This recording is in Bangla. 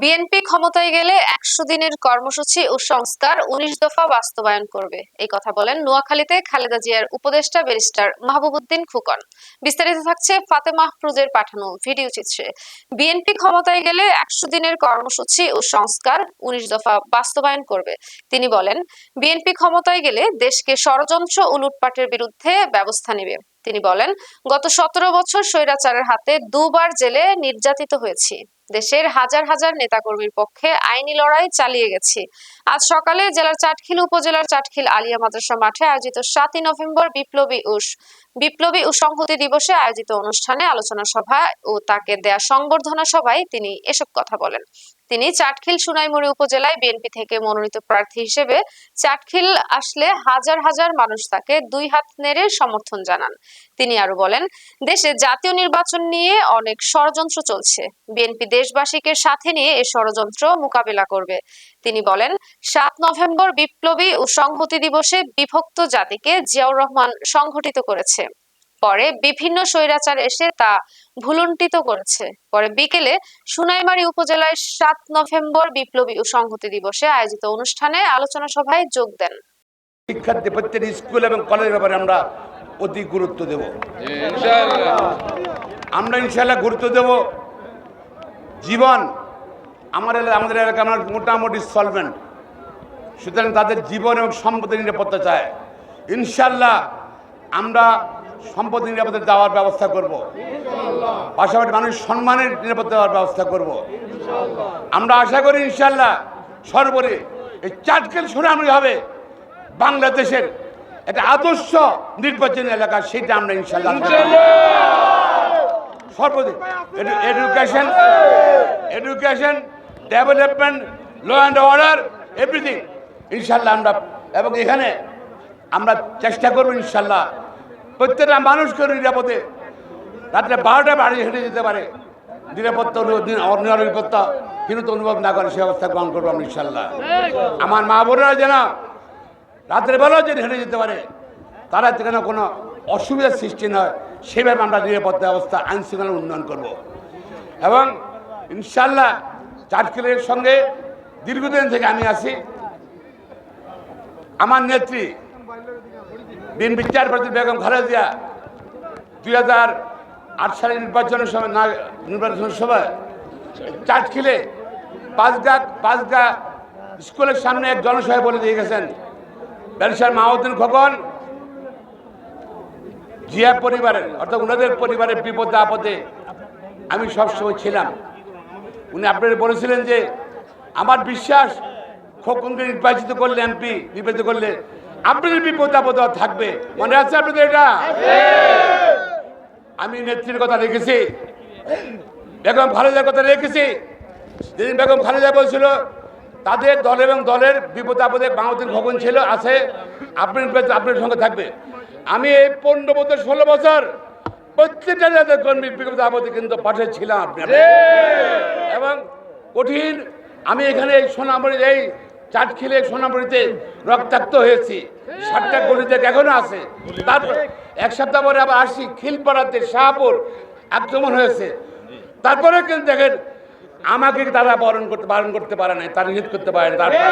বিএনপি ক্ষমতায় গেলে একশো দিনের কর্মসূচি ও সংস্কার উনিশ দফা বাস্তবায়ন করবে। এই কথা বলেন নোয়াখালীতে খালেদা জিয়ার উপদেষ্টা ব্যারিস্টার মাহবুবুদ্দিন খুকন। বিস্তারিত থাকছে ফাতেমা মাহফুজের পাঠানো ভিডিও চিত্রে। বিএনপি ক্ষমতায় গেলে একশো দিনের কর্মসূচি ও সংস্কার উনিশ দফা বাস্তবায়ন করবে। তিনি বলেন, বিএনপি ক্ষমতায় গেলে দেশকে ষড়যন্ত্র ও লুটপাটের বিরুদ্ধে ব্যবস্থা নেবে। তিনি বলেন, গত সতেরো বছর স্বৈরাচারের হাতে দুবার জেলে নির্যাতিত হয়েছি। দেশের হাজার হাজার নেতাকর্মীর পক্ষে আইনি লড়াই চালিয়ে গেছি। আজ সকালে জেলার চাটখিল উপজেলার চাটখিল আলিয়া মাদ্রাসা মাঠে আয়োজিত সাতই নভেম্বর বিপ্লবী উস, বিপ্লবী ও সংহতি দিবসে আয়োজিত অনুষ্ঠানে আলোচনা সভা ও তাকে দেয়া সংবর্ধনা সভায় তিনি এসব কথা বলেন। তিনি চাটখিল সুনাইমুড়ি উপজেলায় বিএনপি থেকে মনোনীত প্রার্থী হিসেবে চাটখিল আসলে হাজার হাজার মানুষ তাকে দুই হাত নেড়ে সমর্থন জানান। তিনি আরও বলেন, দেশে জাতীয় নির্বাচন নিয়ে অনেক ষড়যন্ত্র চলছে। বিএনপি দেশবাসীকে সাথে নিয়ে এ ষড়যন্ত্র মোকাবেলা করবে। তিনি বলেন, সাত নভেম্বর বিপ্লবী ও সংহতি দিবসে বিভক্ত জাতিকে জিয়াউর রহমান সংঘটিত করেছে। পরে বিভিন্ন স্বৈরাচার এসে তা ভুলুণ্ঠিত করেছে। পরে বিকেলে সুনাইমারী উপজেলায় সাত নভেম্বর বিপ্লবী ও সংহতি দিবসে আয়োজিত অনুষ্ঠানে আলোচনা সভায় যোগ দেন। শিক্ষার্থী প্রত্যেক স্কুল এবং কলেজের ব্যাপারে আমরা অতি গুরুত্ব দেব। আমরা ইনশাল্লাহ গুরুত্ব দেব। জীবন আমার এলাকা আমাদের এলাকা আমরা মোটামুটি সলভেন্ট সুতরাং তাদের জীবন এবং সম্পদের নিরাপত্তা চায়। ইনশাল্লাহ আমরা সম্পদের নিরাপত্তা দেওয়ার ব্যবস্থা করব। পাশাপাশি মানুষ সম্মানের নিরাপত্তা দেওয়ার ব্যবস্থা করব। আমরা আশা করি ইনশাল্লাহ সর্বোপরি এই চাটকেল সুনামি হবে বাংলাদেশের একটা আদর্শ নির্বাচনী এলাকা সেটা আমরা ইনশাল্লাহ সর্বদিক education education development law and order everything ইনশাল্লাহ আমরা এবং এখানে আমরা চেষ্টা করব ইনশাল্লাহ প্রত্যেকটা মানুষ করে নিরাপদে। রাত্রে বারোটা বাড়ি হেঁটে যেতে পারে। নিরাপত্তা অনু- নিরাপত্তা কিন্তু অনুভব না করে, সে অবস্থা গ্রহণ করব আমি ইনশাল্লাহ আমার মা বোনেরা যেন রাত্রে বেলাও যেন হেঁটে যেতে পারে, তারা যেন কোনো অসুবিধার সৃষ্টি নয় সেভাবে আমরা নিরাপত্তা ব্যবস্থা, আইন শৃঙ্খলা উন্নয়ন করব। এবং ইনশাল্লাহ চাটকিলের সঙ্গে দীর্ঘদিন থেকে আমি আছি। আমার নেত্রী বিএনপি চেয়ারপারসন বেগম খালেদা জিয়া দুই হাজার আট সালের নির্বাচনের সময় না, নির্বাচনের সময় চাটখিলে পাঁচগা পাঁচগা স্কুলের সামনে এক জনসভায় বলে দিয়ে গেছেন। ব্যারিস্টার মাহমুদ্দিন খোকন, জিয়া পরিবারের, অর্থাৎ ওনাদের পরিবারের বিপদে আপদে আমি সবসময় ছিলাম। উনি আপনাদের বলেছিলেন যে, আমার বিশ্বাস খোকনকে নির্বাচিত করলে এমপি নির্বাচিত করলে আপনাদের বিপদ আপদ থাকবে। মনে আছে আপনাদের এটা? আমি নেত্রীর কথা রেখেছি। বেগম খালেদার কথা রেখেছি। যেদিন বেগম খালেদা বলছিল তাদের দল এবং দলের বিপদ আপদে বাংলাদেশ ভবন ছিল আছে আপনি আপনার সঙ্গে থাকবে। আমি এই পনেরো বছর ষোলো বছর প্রত্যেকটা যাদের কর্মী বিপদ আপদে কিন্তু পাশে ছিলাম। আপনার এবং কঠিন আমি এখানে এই সোনামুড়ির এই চাটখিলে সোনামুড়িতে রক্তাক্ত হয়েছি। সাতটা গলিতে এখনও আছে। তারপর এক সপ্তাহ পরে আবার আসি, খিলপাড়াতে শাহপুর আক্রমণ হয়েছে। তারপরে কিন্তু দেখেন, আমাকে তারা বরণ করতে বারণ করতে পারে নাই, তারা নিষেধ করতে পারে না তারপর